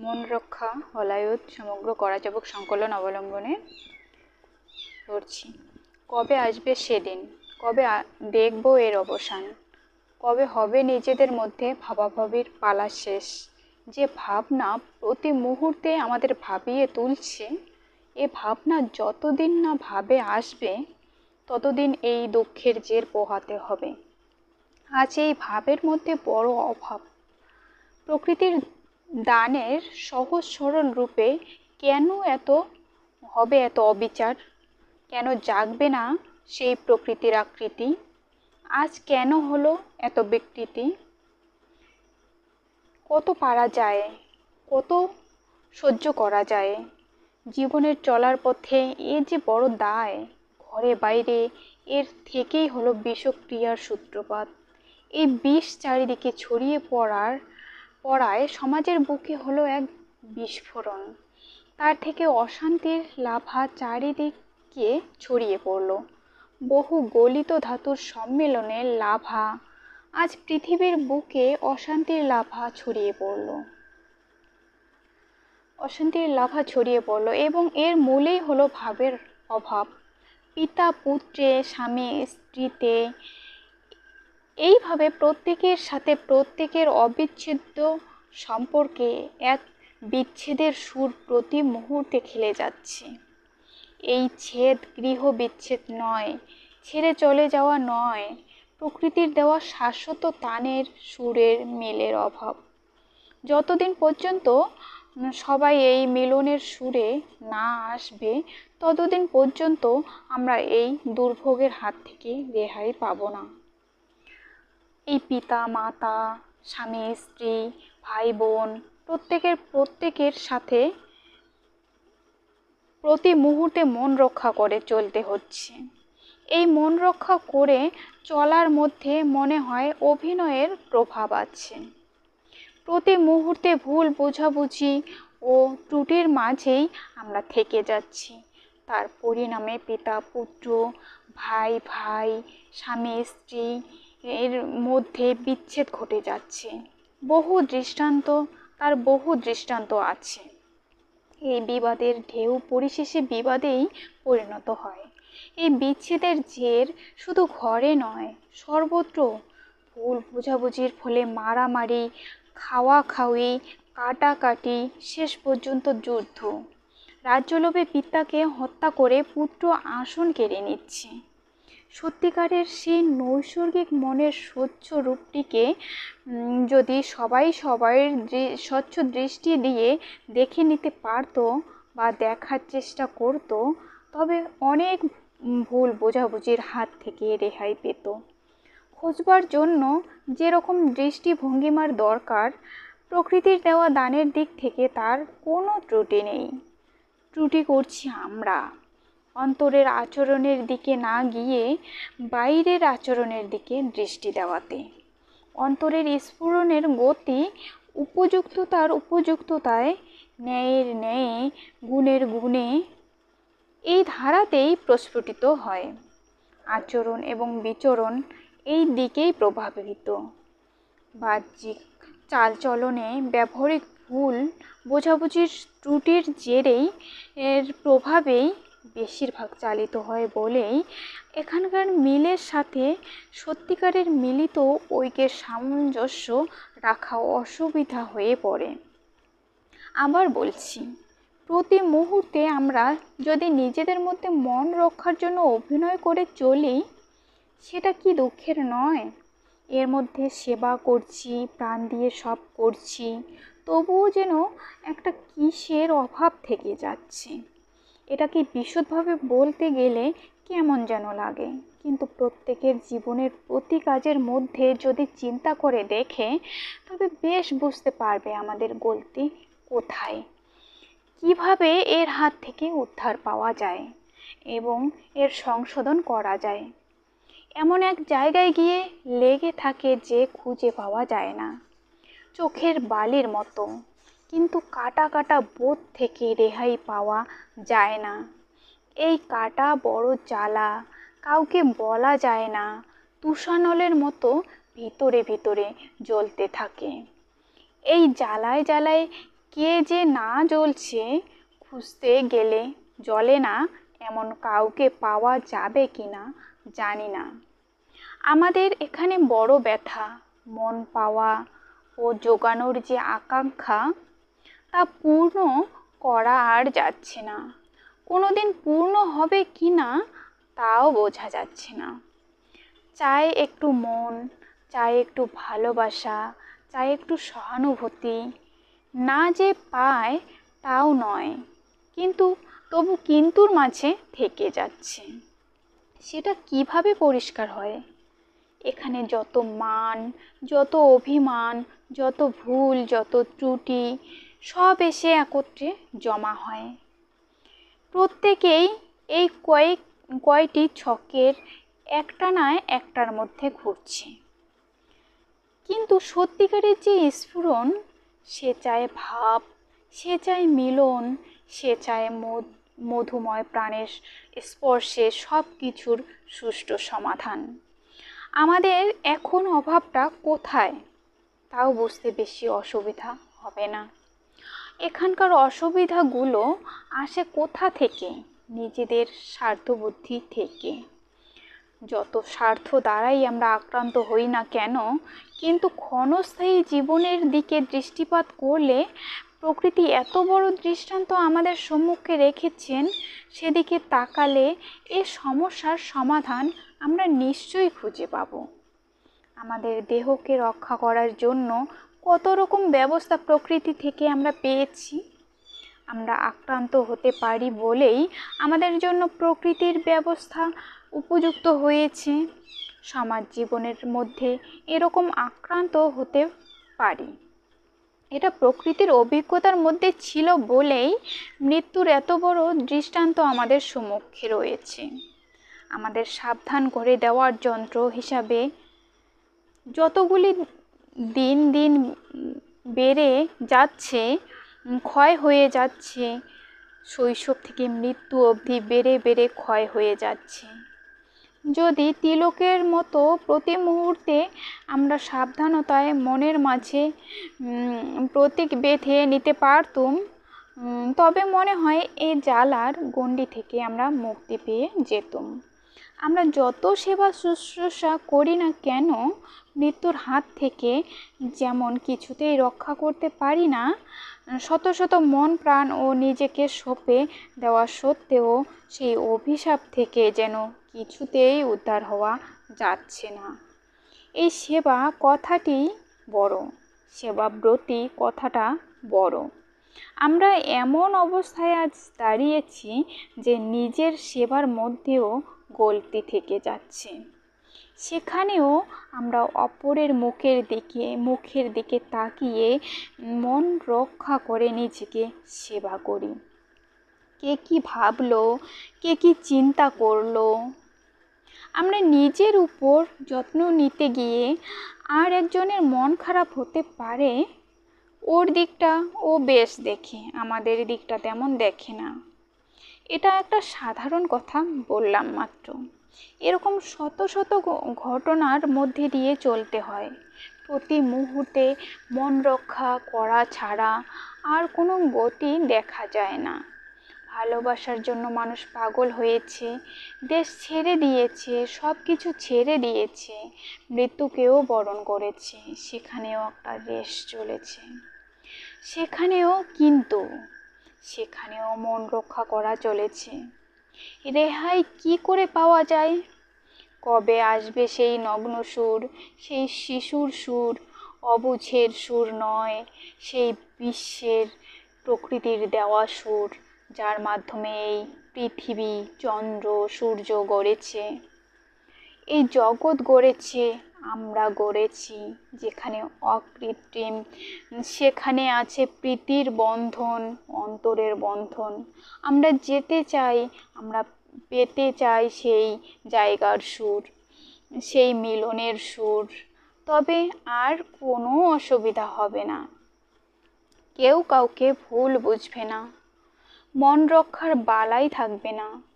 মন রক্ষা হলায়ুত সমগ্র করাচাবক সংকলন অবলম্বনে করছি কবে আসবে সেদিন? কবে দেখব এর অবসান? কবে হবে নিজেদের মধ্যে ভাবাভাবির পালা শেষ? যে ভাবনা প্রতি মুহূর্তে আমাদের ভাবিয়ে তুলছে, এ ভাবনা যতদিন না ভাবে আসবে, ততদিন এই দুঃখের জের পোহাতে হবে। আজ এই ভাবের মধ্যে বড় অভাব। প্রকৃতির দানের সহজ সরল রূপে কেন এত, হবে এত অবিচার? কেন জাগবে না সেই প্রকৃতির আকৃতি? আজ কেন হলো এত বিকৃতি? কত পারা যায়, কত সহ্য করা যায়? জীবনের চলার পথে এ যে বড় দায়, ঘরে বাইরে এর থেকেই হলো বিষক্রিয়ার সূত্রপাত। এই বিষ চারিদিকে ছড়িয়ে পড়ার পড়ায় সমাজের বুকে হলো এক বিস্ফোরণ। তার থেকে অশান্তির লাভা চারিদিকে ছড়িয়ে পড়ল। বহু গলিত ধাতুর সম্মেলনে লাভা, আজ পৃথিবীর বুকে অশান্তির লাভা ছড়িয়ে পড়ল। অশান্তির লাভা ছড়িয়ে পড়ল এবং এর মূলেই হলো ভাবের অভাব। পিতা, পুত্রে, স্বামী, স্ত্রীতে এইভাবে প্রত্যেকের সাথে প্রত্যেকের অবিচ্ছেদ্য সম্পর্কে এক বিচ্ছেদের সুর প্রতি মুহূর্তে খেলে যাচ্ছে। এই ছেদ গৃহ বিচ্ছেদ নয়, ছেড়ে চলে যাওয়া নয়, প্রকৃতির দেওয়া শাশ্বত তানের সুরের মেলের অভাব। যতদিন পর্যন্ত সবাই এই মিলনের সুরে না আসবে, ততদিন পর্যন্ত আমরা এই দুর্ভোগের হাত থেকে রেহাই পাবো না। এই পিতা মাতা স্বামী, স্ত্রী ভাই বোন প্রত্যেকের প্রত্যেকের সাথে প্রতি মুহূর্তে মন রক্ষা করে চলতে হচ্ছে। এই মন রক্ষা করে চলার মধ্যে মনে হয় অভিনয়ের প্রভাব আছে। প্রতি মুহূর্তে ভুল বোঝাবুঝি ও ত্রুটির মাঝেই আমরা থেকে যাচ্ছি। তার পরিণামে পিতা, পুত্র, ভাই ভাই, স্বামী, স্ত্রী এর মধ্যে বিচ্ছেদ ঘটে যাচ্ছে। বহু দৃষ্টান্ত, তার বহু দৃষ্টান্ত আছে। এই বিবাদের ঢেউ পরিশেষে বিবাদেই পরিণত হয়। এই বিচ্ছেদের জের শুধু ঘরে নয়, সর্বত্র। ভুল বোঝাবুঝির ফলে মারামারি, খাওয়া খাওয়ি, কাটাকাটি, শেষ পর্যন্ত যুদ্ধ। রাজ্যলোভে পিতাকে হত্যা করে পুত্র আসন কেড়ে নিচ্ছে। সত্যিকারের সেই নৈসর্গিক মনের স্বচ্ছ রূপটিকে যদি সবাই সবাইয়ের স্বচ্ছ দৃষ্টি দিয়ে দেখে নিতে পারতো বা দেখার চেষ্টা করতো, তবে অনেক ভুল বোঝাবুঝির হাত থেকে রেহাই পেত। খোঁজবার জন্য যেরকম দৃষ্টিভঙ্গিমার দরকার, প্রকৃতির দেওয়া দানের দিক থেকে তার কোনো ত্রুটি নেই। ত্রুটি করছি আমরা। অন্তরের আচরণের দিকে না গিয়ে বাইরের আচরণের দিকে দৃষ্টি দেওয়াতে। অন্তরের স্ফুরণের গতি উপযুক্ততার উপযুক্ততায়, ন্যায়ের ন্যায়ে, গুণের গুণে এই ধারাতেই প্রস্ফুটিত হয়। আচরণ এবং বিচরণ এই দিকেই প্রভাবিত। বাহ্যিক চালচলনে ব্যবহারিক ভুল, বোঝাবুঝির ত্রুটির জেরেই এর প্রভাবেই বেশিরভাগ চালিত হয় বলেই এখানকার মিলের সাথে সত্যিকারের মিলিত ঐক্যের সামঞ্জস্য রাখা অসুবিধা হয়ে পড়ে। আবার বলছি, প্রতি মুহূর্তে আমরা যদি নিজেদের মধ্যে মন রক্ষার জন্য অভিনয় করে চলি, সেটা কি দুঃখের নয়? এর মধ্যে সেবা করছি, প্রাণ দিয়ে সব করছি, তবুও যেন একটা কিসের অভাব থেকে যাচ্ছে। এটাকে বিশদভাবে বলতে গেলে কেমন যেন লাগে। কিন্তু প্রত্যেকের জীবনের প্রতি কাজের মধ্যে যদি চিন্তা করে দেখে, তবে বেশ বুঝতে পারবে আমাদের গলতি কোথায়। কীভাবে এর হাত থেকে উদ্ধার পাওয়া যায় এবং এর সংশোধন করা যায়। এমন এক জায়গায় গিয়ে লেগে থাকে যে খুঁজে পাওয়া যায় না। চোখের বালির মতো। কিন্তু কাটা কাটা বোধ থেকে রেহাই পাওয়া যায় না। এই কাটা বড় জ্বালা, কাউকে বলা যায় না, তুষানলের মতো ভিতরে ভিতরে জ্বলতে থাকে। এই জ্বালায় জ্বালায় কে যে না জ্বলছে খুঁজতে গেলে জ্বলে না, এমন কাউকে পাওয়া যাবে কি না জানি না। আমাদের এখানে বড় ব্যথা, মন পাওয়া ও জোগানোর যে আকাঙ্ক্ষা তা পূর্ণ করা আর যাচ্ছে না। কোনো দিন পূর্ণ হবে কি না, তাও বোঝা যাচ্ছে না। চাই একটু মন, চাই একটু ভালোবাসা, চাই একটু সহানুভূতি। না যে পায় তাও নয়, কিন্তু তবু কিন্তুর মাঝে থেকে যাচ্ছে। সেটা কীভাবে পরিষ্কার হয়? এখানে যত মান, যত অভিমান, যত ভুল, যত ত্রুটি সব এসে একত্রে জমা হয়। প্রত্যেকেই এই কয়েক, কয়টি ছকের একটা নয় একটার মধ্যে ঘুরছে। কিন্তু সত্যিকারের যে স্ফুরণ, সে চায় ভাব, সে চায় মিলন, সে চায় মধুময় প্রাণের স্পর্শে সব কিছুর সুষ্ঠু সমাধান। আমাদের এখন অভাবটা কোথায়? তাও বুঝতে বেশি অসুবিধা হবে না। এখানকার অসুবিধাগুলো আসে কোথা থেকে? নিজেদের স্বার্থবুদ্ধি থেকে। যত স্বার্থ দ্বারাই আমরা আক্রান্ত হই না কেন, কিন্তু ক্ষণস্থায়ী জীবনের দিকে দৃষ্টিপাত করলে প্রকৃতি এত বড় দৃষ্টান্ত আমাদের সম্মুখে রেখেছেন, সেদিকে তাকালে এ সমস্যার সমাধান আমরা নিশ্চয়ই খুঁজে পাব। আমাদের দেহকে রক্ষা করার জন্য কত রকম ব্যবস্থা প্রকৃতি থেকে আমরা পেয়েছি, আমরা আক্রান্ত হতে পারি বলেই আমাদের জন্য প্রকৃতির ব্যবস্থা উপযুক্ত হয়েছে। সমাজ জীবনের মধ্যে এরকম আক্রান্ত হতে পারি। এটা প্রকৃতির অভিজ্ঞতার মধ্যে ছিল বলেই মৃত্যুর এত বড় দৃষ্টান্ত আমাদের সম্মুখে রয়েছে। আমাদের সাবধান করে দেওয়ার যন্ত্র হিসাবে যতগুলি দিন দিন বেড়ে যাচ্ছে, ক্ষয় হয়ে যাচ্ছে, শৈশব থেকে মৃত্যু অবধি বেড়ে বেড়ে ক্ষয় হয়ে যাচ্ছে। যদি তিলকের মতো প্রতি মুহূর্তে আমরা সাবধানতায় মনের মাঝে প্রতীক বেঁধে নিতে পারতুম তবে মনে হয় এই জ্বালার গণ্ডি থেকে আমরা মুক্তি পেয়ে যেতুম। আমরা যত সেবা শুশ্রূষা করি না কেন, মৃত্যুর হাত থেকে যেমন কিছুতেই রক্ষা করতে পারি না, শত শত মন, প্রাণ ও নিজেকে সঁপে দেওয়া সত্ত্বেও সেই অভিশাপ থেকে যেন কিছুতেই উদ্ধার হওয়া যাচ্ছে না। এই সেবা কথাটি বড়, সেবাব্রতী কথাটা বড়। আমরা এমন অবস্থায় আজ দাঁড়িয়েছি যে নিজের সেবার মধ্যেও গলতি থেকে যাচ্ছে। সেখানেও আমরা অপরের মুখের দিকে মুখের দিকে তাকিয়ে মন রক্ষা করে নিজেকে সেবা করি। কে কি ভাবলো? কে কি চিন্তা করল? আমরা নিজের উপর যত্ন নিতে গিয়ে আর একজনের মন খারাপ হতে পারে? ওর দিকটা ও বেশ দেখে, আমাদের দিকটা তেমন দেখে না। এটা একটা সাধারণ কথা বললাম মাত্র। এরকম শত শত ঘটনার মধ্যে দিয়ে চলতে হয়। প্রতি মুহূর্তে মন রক্ষা করা ছাড়া আর কোনো গতি দেখা যায় না। ভালোবাসার জন্য মানুষ পাগল হয়েছে, দেশ ছেড়ে দিয়েছে সব কিছু ছেড়ে দিয়েছে, মৃত্যুকেও বরণ করেছে, সেখানেও একটা রেশ চলেছে। সেখানেও কিন্তু সেখানেও মন রক্ষা করা চলেছে। রেহাই কি করে পাওয়া যায়? কবে আসবে সেই নগ্ন সুর, সেই শিশুর সুর? অবুঝের সুর নয়, সেই বিশ্বের প্রকৃতির দেওয়া সুর, যার মাধ্যমে এই পৃথিবী চন্দ্র, সূর্য গড়েছে। এই জগৎ গড়েছে আমরা গড়েছি, যেখানে অকৃত্রিম, সেখানে আছে প্রীতির বন্ধন, অন্তরের বন্ধন। আমরা যেতে চাই, আমরা পেতে চাই সেই জায়গার সুর, সেই মিলনের সুর। তবে আর কোনো অসুবিধা হবে না। কেউ কাউকে ভুল বুঝবে না। মন রক্ষার বালাই থাকবে না।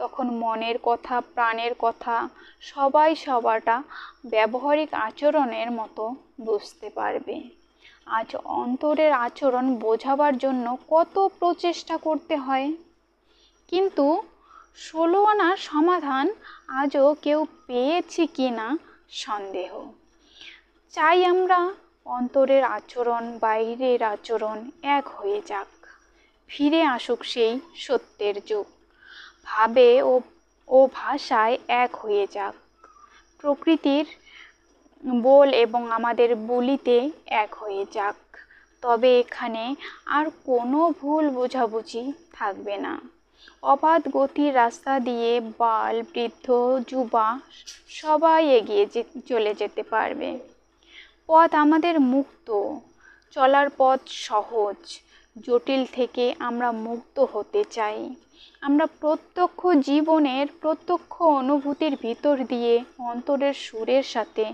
তখন মনের কথা, প্রাণের কথা, সবাই সবাটা ব্যবহারিক আচরণের মতো বুঝতে পারবে। আজ অন্তরের আচরণ বোঝাবার জন্য কত প্রচেষ্টা করতে হয়। কিন্তু ষোলো আনার সমাধান আজও কেউ পেয়েছি কি না সন্দেহ। চাই আমরা অন্তরের আচরণ, বাইরের আচরণ এক হয়ে যাক। ফিরে আসুক সেই সত্যের যুগ। ভাবে ও ও ভাষায় এক হয়ে যাক। প্রকৃতির বল এবং আমাদের বলিতে এক হয়ে যাক। তবে এখানে আর কোনো ভুল বোঝাবুঝি থাকবে না। অবাধ গতির রাস্তা দিয়ে বাল, বৃদ্ধ, যুবা সবাই এগিয়ে চলে যেতে পারবে। পথ আমাদের মুক্ত। চলার পথ সহজ। জটিল থেকে আমরা মুক্ত হতে চাই। আমরা প্রত্যক্ষ জীবনের প্রত্যক্ষ অনুভূতির ভিতর দিয়ে অন্তরের সুরের সাথে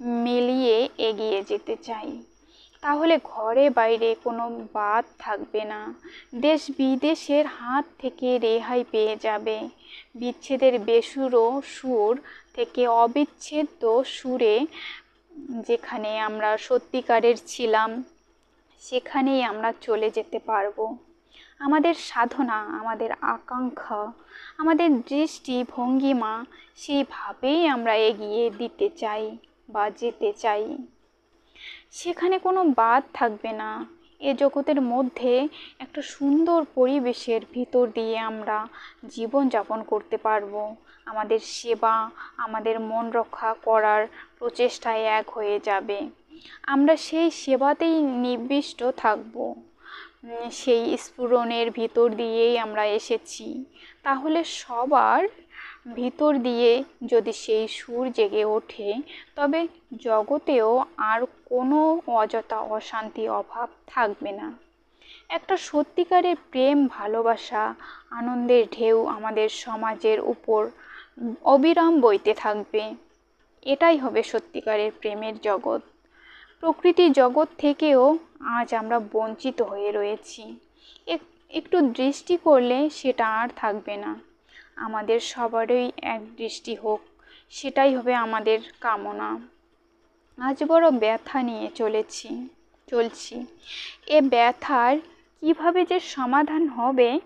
মিলিয়ে এগিয়ে যেতে চাই। তাহলে ঘরে বাইরে কোনো বাদ থাকবে না। দেশ বিদেশের হাত থেকে রেহাই পেয়ে যাবে। বিচ্ছেদের বেসুরো সুর থেকে অবিচ্ছেদ্য সুরে যেখানে আমরা সত্যিকারের ছিলাম, সেখানেই আমরা চলে যেতে পারব। আমাদের সাধনা, আমাদের আকাঙ্ক্ষা, আমাদের দৃষ্টি ভঙ্গিমা, সেইভাবেই আমরা এগিয়ে দিতে চাই বা যেতে চাই। সেখানে কোনো বাদ থাকবে না। এ জগতের মধ্যে একটা সুন্দর পরিবেশের ভিতর দিয়ে আমরা জীবনযাপন করতে পারব। আমাদের সেবা, আমাদের মন রক্ষা করার প্রচেষ্টায় এক হয়ে যাবে। আমরা সেই সেবাতেই নিবিষ্ট থাকব। সেই স্ফুরণের ভিতর দিয়েই আমরা এসেছি। তাহলে সবার ভিতর দিয়ে যদি সেই সুর জেগে ওঠে, তবে জগতেও আর কোনো অযথা অশান্তি অভাব থাকবে না। একটা সত্যিকারের প্রেম, ভালোবাসা, আনন্দের ঢেউ আমাদের সমাজের উপর অবিরাম বইতে থাকবে। এটাই হবে সত্যিকারের প্রেমের জগৎ। প্রকৃতি জগৎ থেকেও আজ আমরা বঞ্চিত হয়ে রয়েছি। একটু দৃষ্টি করলে সেটা আর থাকবে না। আমাদের সবারই এক দৃষ্টি হোক, সেটাই হবে আমাদের কামনা। আজ বড় ব্যথা নিয়ে চলেছি, চলছি। এ ব্যথার কীভাবে যে সমাধান হবে,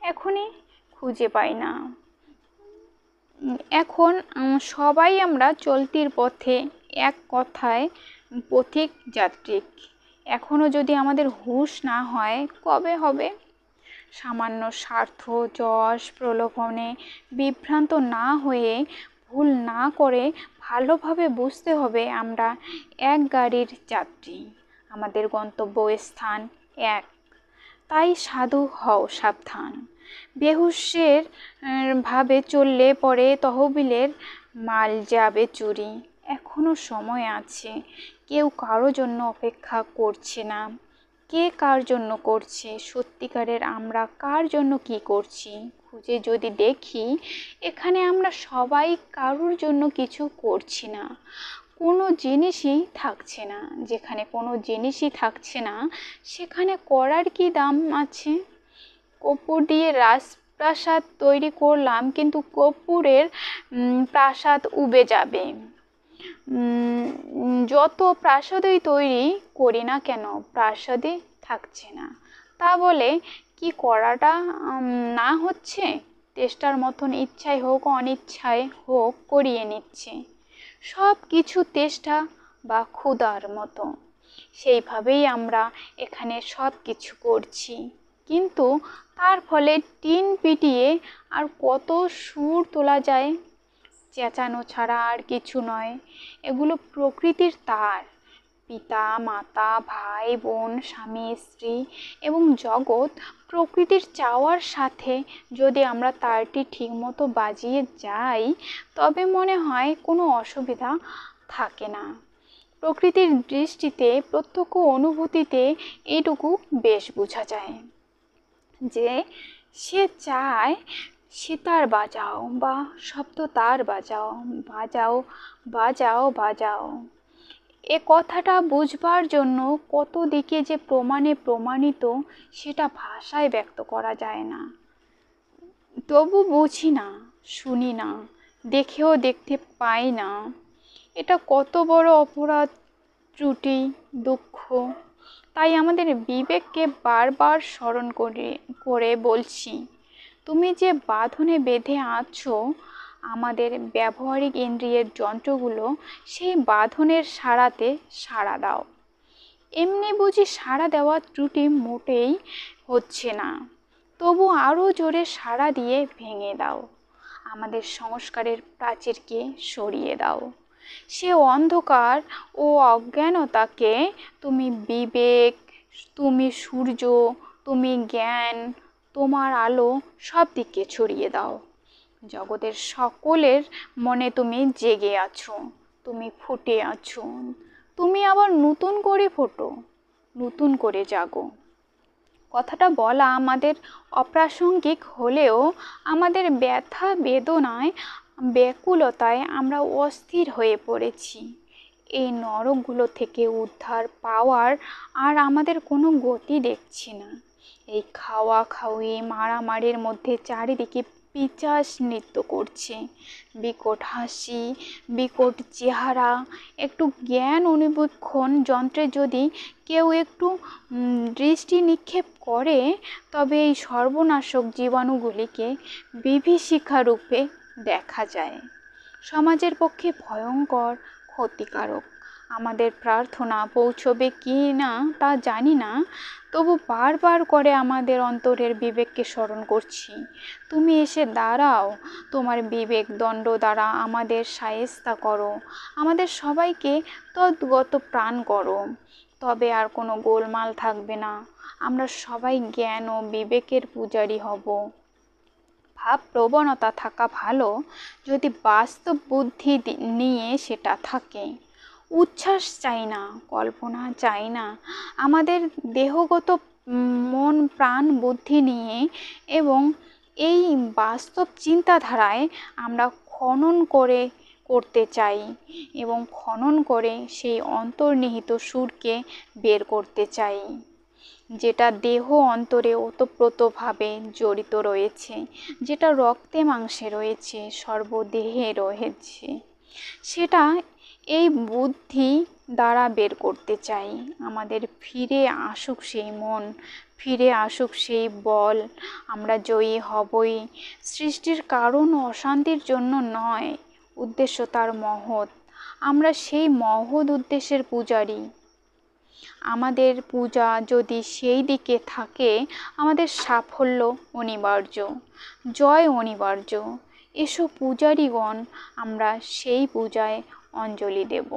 এখনই খুঁজে পাই না। এখন সবাই আমরা চলতির পথে এক কথায় পথিক যাত্রিক। এখনও যদি আমাদের হুঁশ না হয়, কবে হবে? সামান্য স্বার্থ, যশ, প্রলোভনে বিভ্রান্ত না হয়ে ভুল না করে ভালোভাবে বুঝতে হবে আমরা এক গাড়ির যাত্রী। আমাদের গন্তব্য স্থান এক। তাই সাধু হও সাবধান। বেহুশের ভাবে চললে পরে তহবিলের মাল যাবে চুরি। এখনও সময় আছে। কেউ কারও জন্য অপেক্ষা করছে না। কে কার জন্য করছে? সত্যিকারের আমরা কার জন্য কি করছি? খুঁজে যদি দেখি, এখানে আমরা সবাই কারোর জন্য কিছু করছি না। কোনো জিনিসই থাকছে না। যেখানে কোনো জিনিসই থাকছে না, সেখানে করার কি দাম আছে? কপুর দিয়ে রাজপ্রাসাদ তৈরি করলাম, কিন্তু কপুরের প্রাসাদ উবে যাবে। যত প্রাসাদই তৈরি করি না কেন, প্রাসাদে থাকছে না। তা বলে কি করাটা না হচ্ছে? চেষ্টার মতন ইচ্ছায় হোক অনিচ্ছায় হোক, করিয়ে নিচ্ছে। সব কিছু চেষ্টা বা ক্ষুধার মতো। সেইভাবেই আমরা এখানে সব কিছু করছি। কিন্তু তার ফলে টিন পিটিয়ে আর কত সুর তোলা যায় চেঁচানো ছাড়া আর কিছু নয়। এগুলো প্রকৃতির তার। পিতা, মাতা, ভাই, বোন, স্বামী, স্ত্রী এবং জগৎ প্রকৃতির চাওয়ার সাথে যদি আমরা তারটি ঠিকমতো বাজিয়ে যাই, তবে মনে হয় কোনো অসুবিধা থাকে না। প্রকৃতির দৃষ্টিতে, প্রত্যক্ষ অনুভূতিতে এইটুকু বেশ বোঝা যায় যে, সে চায় সিতার বাজাও বা শব্দ তার বাজাও বাজাও বাজাও বাজাও এ কথাটা বুঝবার জন্য কত দিকে যে প্রমাণে প্রমাণিত, সেটা ভাষায় ব্যক্ত করা যায় না। তবু বুঝি না, শুনি না, দেখেও দেখতে পাই না। এটা কত বড় অপরাধ, ত্রুটি, দুঃখ। তাই আমাদের বিবেককে বারবার স্মরণ করে করে বলছি তুমি যে বাঁধনে বেঁধে আছো আমাদের ব্যবহারিক ইন্দ্রিয়ের যন্ত্রগুলো সেই বাঁধনের সাড়াতে সাড়া দাও। এমনি বুঝি সাড়া দেওয়ার ত্রুটি মোটেই হচ্ছে না। তবু আরও জোরে সাড়া দিয়ে ভেঙে দাও। আমাদের সংস্কারের প্রাচীরকে সরিয়ে দাও। সে অন্ধকার ও অজ্ঞানতাকে তুমি বিবেক, তুমি সূর্য, তুমি জ্ঞান তোমার আলো সব দিকে ছড়িয়ে দাও। জগতের সকলের মনে তুমি জেগে আছো, তুমি ফুটে আছো, তুমি আবার নতুন করে ফোটো, নতুন করে জাগো। কথাটা বলা আমাদের অপ্রাসঙ্গিক হলেও আমাদের ব্যথা বেদনায়, ব্যাকুলতায় আমরা অস্থির হয়ে পড়েছি। এই নরকগুলো থেকে উদ্ধার পাওয়ার আর আমাদের কোনো গতি দেখছি না। এই খাওয়া খাওয়ি মারামারির মধ্যে চারিদিকে পিচাস নৃত্য করছে। বিকট হাসি, বিকট চেহারা, একটু জ্ঞান অনুবীক্ষণ যন্ত্রে যদি কেউ একটু দৃষ্টি নিক্ষেপ করে, তবে এই সর্বনাশক জীবাণুগুলিকে বিভীষিকা রূপে দেখা যায়। সমাজের পক্ষে ভয়ঙ্কর, ক্ষতিকারক। আমাদের প্রার্থনা পৌঁছবে কি না তা জানি না। তবু বারবার করে আমাদের অন্তরের বিবেককে স্মরণ করছি। তুমি এসে দাঁড়াও। তোমার বিবেক দণ্ড দ্বারা আমাদের সায়েস্তা করো। আমাদের সবাইকে তদ্গত প্রাণ করো। তবে আর কোনো গোলমাল থাকবে না। আমরা সবাই জ্ঞান ও বিবেকের পূজারী হব। ভাব প্রবণতা থাকা ভালো। যদি বাস্তব বুদ্ধি নিয়ে সেটা থাকে। উচ্ছ্বাস চাই না, কল্পনা চাই না। আমাদের দেহগত মন, প্রাণ, বুদ্ধি নিয়ে এবং এই বাস্তব চিন্তাধারায় আমরা খনন করে করতে চাই এবং খনন করে সেই অন্তর্নিহিত সুরকে বের করতে চাই, যেটা দেহ অন্তরে ওতপ্রোতভাবে জড়িত রয়েছে, যেটা রক্তে মাংসে রয়েছে, সর্বদেহে রয়েছে। সেটা এই বুদ্ধি দ্বারা বের করতে চাই। আমাদের ফিরে আসুক সেই মন, ফিরে আসুক সেই বল। আমরা জয়ী হবই। সৃষ্টির কারণ অশান্তির জন্য নয়, উদ্দেশ্য তার মহৎ। আমরা সেই মহৎ উদ্দেশ্যের পূজারী। আমাদের পূজা যদি সেই দিকে থাকে, আমাদের সাফল্য অনিবার্য, জয় অনিবার্য। এসব পূজারীগণ, আমরা সেই পূজায় অঞ্জলি দেব।